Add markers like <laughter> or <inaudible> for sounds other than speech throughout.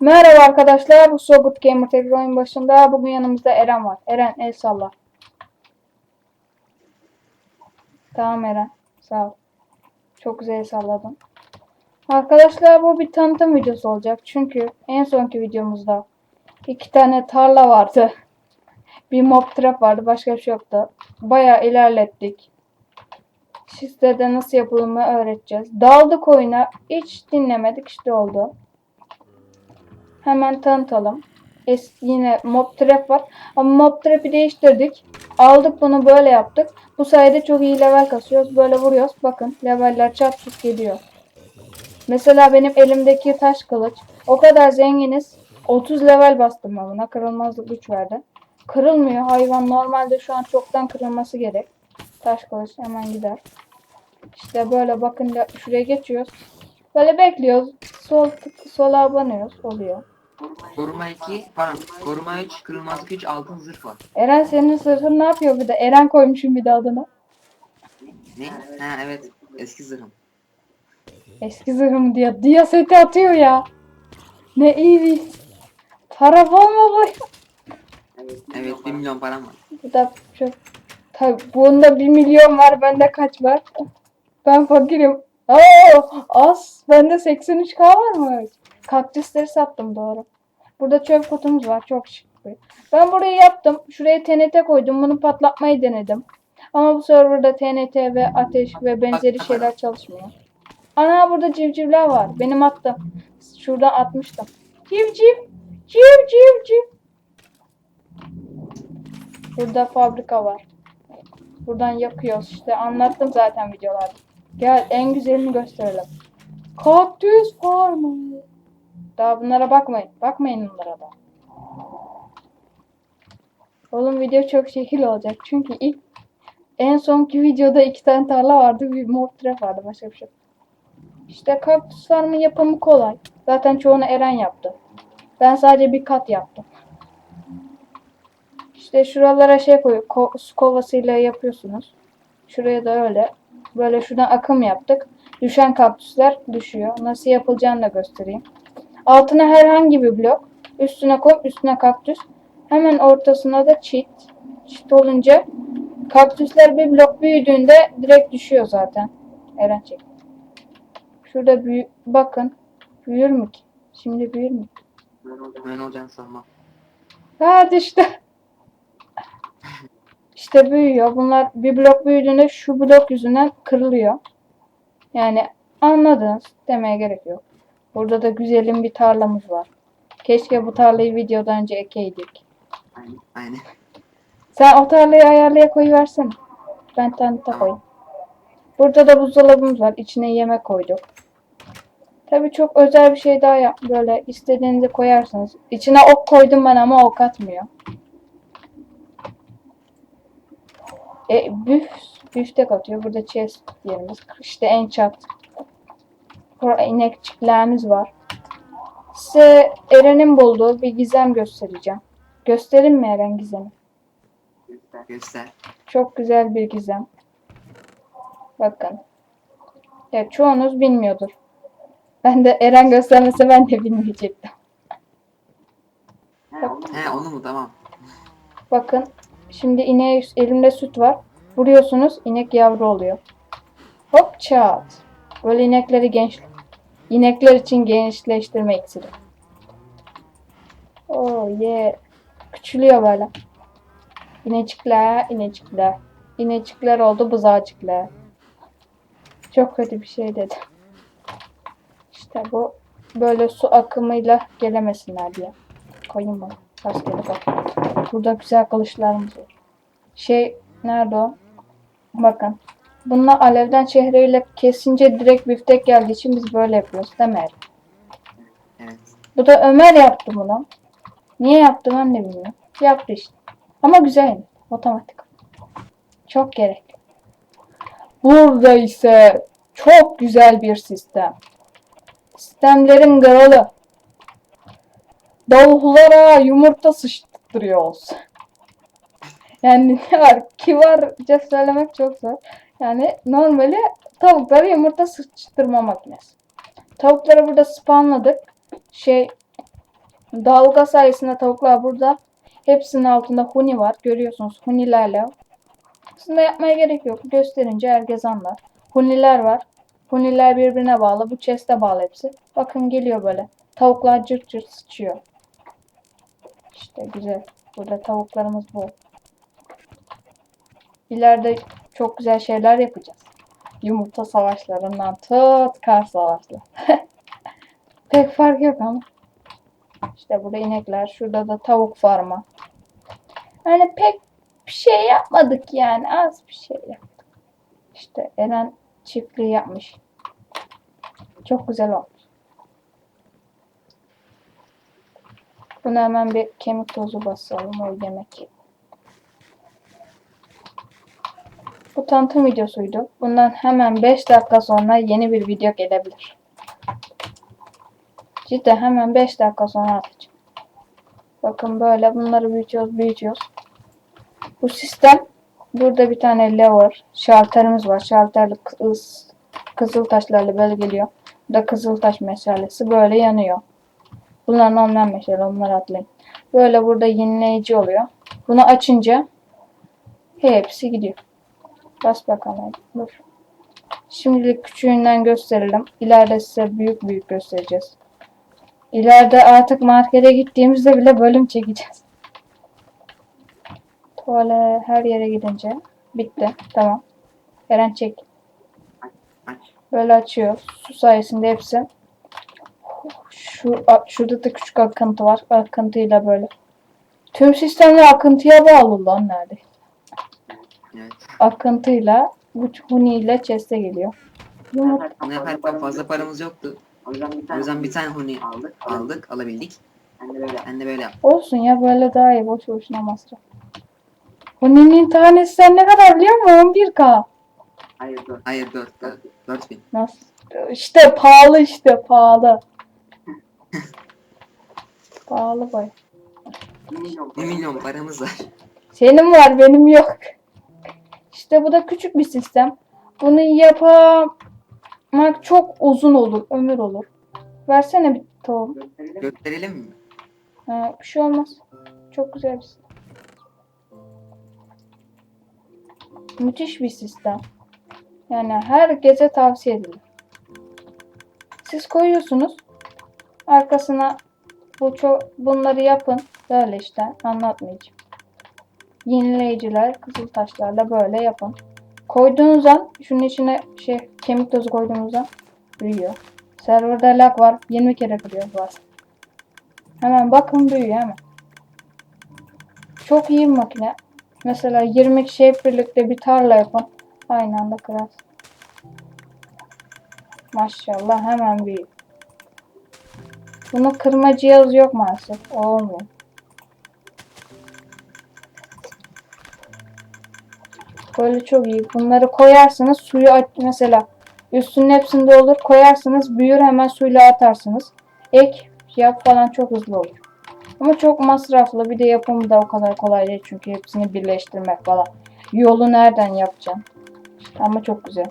Merhaba arkadaşlar, bu Sogut Gamer tekrar oyun başında. Bugün yanımızda Eren var. Eren el salla. Tamam Eren, sağ ol. Çok güzel el salladın. Arkadaşlar bu bir tanıtım videosu olacak. Çünkü en sonki videomuzda iki tane tarla vardı. <laughs> Bir mob trap vardı, başka bir şey yoktu. Bayağı ilerlettik. Size de nasıl yapıldığını öğreteceğiz. Daldık oyuna, hiç dinlemedik işte oldu. Hemen tanıtalım. Es yine mob trap var. Ama mob trap'i değiştirdik. Aldık bunu böyle yaptık. Bu sayede çok iyi level kasıyoruz. Böyle vuruyoruz. Bakın leveller çat çut geliyor. Mesela benim elimdeki taş kılıç. O kadar zenginiz. 30 level bastım buna. Kırılmazlık güç verdi. Kırılmıyor. Hayvan normalde şu an çoktan kırılması gerek. Taş kılıç hemen gider. İşte böyle bakın şuraya geçiyoruz. Böyle bekliyoruz. Sol sola abanıyoruz. Oluyor. Koruma 2, pardon, koruma 3, kırılmazlık 3, altın zırh var. Eren senin sırrın ne yapıyor bir de? Eren koymuşum bir de adına. Ne? Ha evet, eski zırhım. Eski zırhım diyor. Dia seti atıyor ya. Ne iyi bir taraf olma bu. Evet, 1 milyon param var. Bu da çok... Tabii bunda 1 milyon var. Bende kaç var? Ben fakirim. Oo, az. Bende 83k var mı? Kaktüsleri sattım doğru. Burada çöp kutumuz var. Çok şık. bir. Ben burayı yaptım. Şuraya TNT koydum. Bunu patlatmayı denedim. Ama bu serverda TNT ve ateş ve benzeri şeyler çalışmıyor. Ana burada civcivler var. Benim attım. Şuradan atmıştım. Civciv. Civ civ civ. Burada fabrika var. Buradan yakıyoruz işte. Anlattım zaten videolarda. Gel en güzelini gösterelim. Kaktüs farmı. Daha bunlara bakmayın. Bakmayın bunlara da. Oğlum video çok şekil olacak. Çünkü ilk en sonki videoda iki tane tarla vardı. Bir mob trap vardı. Başka bir şey. İşte kaktüs farmı yapımı kolay. Zaten çoğunu Eren yaptı. Ben sadece bir kat yaptım. İşte şuralara şey koyuyor. Ko su kovasıyla yapıyorsunuz. Şuraya da öyle. Böyle şuradan akım yaptık. Düşen kaktüsler düşüyor. Nasıl yapılacağını da göstereyim. Altına herhangi bir blok. Üstüne kom, üstüne kaktüs. Hemen ortasına da çit. Çit olunca kaktüsler bir blok büyüdüğünde direkt düşüyor zaten. Eren çek. Şurada büyü bakın. Büyür mü ki? Şimdi büyür mü? Ben olacağını sanmam. Hadi işte. İşte büyüyor. Bunlar bir blok büyüdüğünde şu blok yüzünden kırılıyor. Yani anladınız. Demeye gerek yok. Burada da güzelim bir tarlamız var. Keşke bu tarlayı videodan önce ekeydik. Aynen. Aynen. Sen o tarlayı ayarlaya koyuversene. Ben tanıta koyayım. Burada da buzdolabımız var. İçine yemek koyduk. Tabii çok özel bir şey daha yap. Böyle istediğinizi koyarsınız. İçine ok koydum ben ama ok atmıyor. E, büf, büftek atıyor. Burada chest yerimiz. İşte en çat. İnekçiklerimiz var. Size Eren'in bulduğu bir gizem göstereceğim. Göstereyim mi Eren gizemi? Göster. Çok güzel bir gizem. Bakın. Ya çoğunuz bilmiyordur. Ben de Eren göstermese ben de bilmeyecektim. He onu mu? Tamam. Bakın. Şimdi ineğe elimde süt var. Vuruyorsunuz inek yavru oluyor. Hop çat. Böyle inekleri genç inekler için gençleştirme iksiri. Oh yeah. Küçülüyor böyle. İnecikler, inecikler. İnecikler oldu buzağcıklar. Çok kötü bir şey dedi. İşte bu böyle su akımıyla gelemesinler diye. Koyayım bunu. Rastgele bak. Burada güzel kılıçlarımız var. Şey nerede o? Bakın. Bununla alevden çehreyle kesince direkt biftek geldiği için biz böyle yapıyoruz değil mi? Evet. Bu da Ömer yaptı bunu. Niye yaptı ben de bilmiyorum. Yaptı işte. Ama güzel. Otomatik. Çok gerek. Burada ise çok güzel bir sistem. Sistemlerin kralı. Davullara yumurta sıçtırıyoruz. Yani ne var? Kibarca söylemek çok zor. Yani normali tavukları yumurta sıçtırma makinesi. Tavukları burada spawnladık. Şey dalga sayesinde tavuklar burada. Hepsinin altında huni var. Görüyorsunuz hunilerle. Aslında yapmaya gerek yok. Gösterince herkes anlar. Huniler var. Huniler birbirine bağlı. Bu chest'e bağlı hepsi. Bakın geliyor böyle. Tavuklar cırt cırt sıçıyor. İşte güzel. Burada tavuklarımız bol. İleride çok güzel şeyler yapacağız. Yumurta savaşlarından tut kar savaşları. <laughs> Pek fark yok ama. İşte burada inekler. Şurada da tavuk farma. Yani pek bir şey yapmadık yani. Az bir şey yaptık. İşte Eren çiftliği yapmış. Çok güzel olmuş. Buna hemen bir kemik tozu basalım o yemek. Bu tanıtım videosuydu. Bundan hemen 5 dakika sonra yeni bir video gelebilir. Cidden hemen 5 dakika sonra atacağım. Bakın böyle bunları büyütüyoruz büyütüyoruz. Bu sistem burada bir tane lever şalterimiz var. Şalterli kız, kızıl taşlarla böyle geliyor. Bu da kızıl taş meşalesi böyle yanıyor. Bunlar normal meşale onları atlayın. Böyle burada yenileyici oluyor. Bunu açınca hepsi gidiyor. Bas bakalım. Dur. Şimdilik küçüğünden gösterelim. İleride size büyük büyük göstereceğiz. İleride artık markete gittiğimizde bile bölüm çekeceğiz. Tuvalet her yere gidince bitti. Tamam. Eren çek. Aç. Böyle açıyor. Su sayesinde hepsi. Şu şurada da küçük akıntı var. Akıntıyla böyle. Tüm sistemler akıntıya bağlı lan nerede? Evet. Akıntıyla bu huni ile chest'e geliyor. Bunu yaparken fazla paramız yoktu. O yüzden bir O tane, yüzden bir tane huni aldık. aldık, alabildik. Ben de böyle Ben de böyle yaptım. Olsun ya böyle daha iyi. Boş boşuna masraf. Huni'nin tanesi sen ne kadar biliyor musun? 11k. Hayır dur. Hayır 4, 4, 4000. Nasıl? İşte pahalı işte pahalı. <laughs> pahalı bay. 1 milyon. 1 milyon paramız var. Senin var benim yok. İşte bu da küçük bir sistem. Bunu yapmak çok uzun olur, ömür olur. Versene bir tohum. Gösterelim. Gösterelim mi? Ha, bir şey olmaz. Çok güzel bir Müthiş bir sistem. Yani herkese tavsiye edilir. Siz koyuyorsunuz. Arkasına bu çok bunları yapın. Böyle işte anlatmayacağım. Yenileyiciler kızıl taşlarla böyle yapın. Koyduğunuz an şunun içine şey kemik tozu koyduğunuz an büyüyor. Serverda lag var. 20 kere kırıyor bazen. Hemen bakın büyüyor hemen. Çok iyi bir makine. Mesela 20 kişi hep birlikte bir tarla yapın. Aynı anda kırarsın. Maşallah hemen büyüyor. Bunun kırma cihazı yok maalesef. O olmuyor. Böyle çok iyi. Bunları koyarsınız suyu aç mesela üstünün hepsinde olur koyarsınız büyür hemen suyla atarsınız. Ek yap falan çok hızlı olur. Ama çok masraflı bir de yapımı da o kadar kolay değil çünkü hepsini birleştirmek falan. Yolu nereden yapacaksın? Ama çok güzel.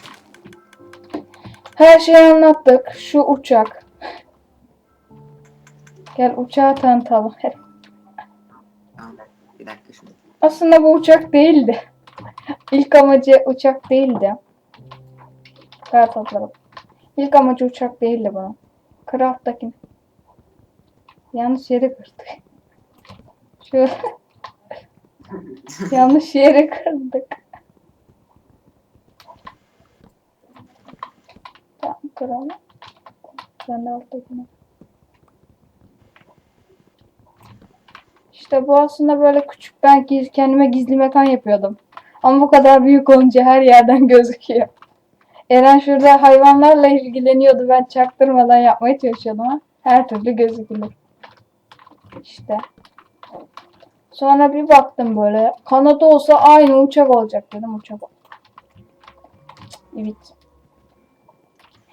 Her şeyi anlattık. Şu uçak. Gel uçağı tanıtalım. Tamam. Bir dakika şimdi. Aslında bu uçak değildi. <laughs> İlk amacı uçak değildi. Kara toplayalım. İlk amacı uçak değildi bunun. Craft'taki. Yanlış yere kırdık. Şu <laughs> yanlış yere kırdık. Tamam kıralım. Ben de alttakini. İşte bu aslında böyle küçük ben kendime gizli mekan yapıyordum. Ama bu kadar büyük olunca her yerden <laughs> gözüküyor. Eren şurada hayvanlarla ilgileniyordu. Ben çaktırmadan yapmaya çalışıyordum ama her türlü gözükülür. İşte. Sonra bir baktım böyle. Kanadı olsa aynı uçak olacak dedim uçak. Evet.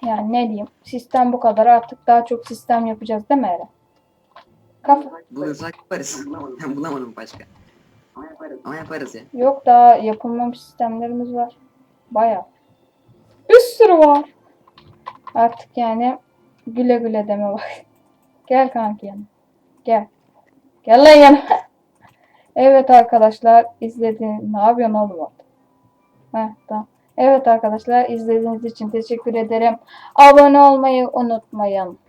Yani ne diyeyim. Sistem bu kadar. Artık daha çok sistem yapacağız değil mi Eren? Kafa. Bulursak yaparız. Ben <laughs> bulamadım başka. Ama yaparız. Ama yaparız ya. Yok daha yapılmamış sistemlerimiz var. Baya. Bir sürü var. Artık yani güle güle deme bak. <laughs> Gel kanki yanıma. Gel. Gel lan yanıma. Evet arkadaşlar izlediğiniz ne yapıyorsun oğlum? Heh, tamam. Evet arkadaşlar izlediğiniz için teşekkür ederim. Abone olmayı unutmayın.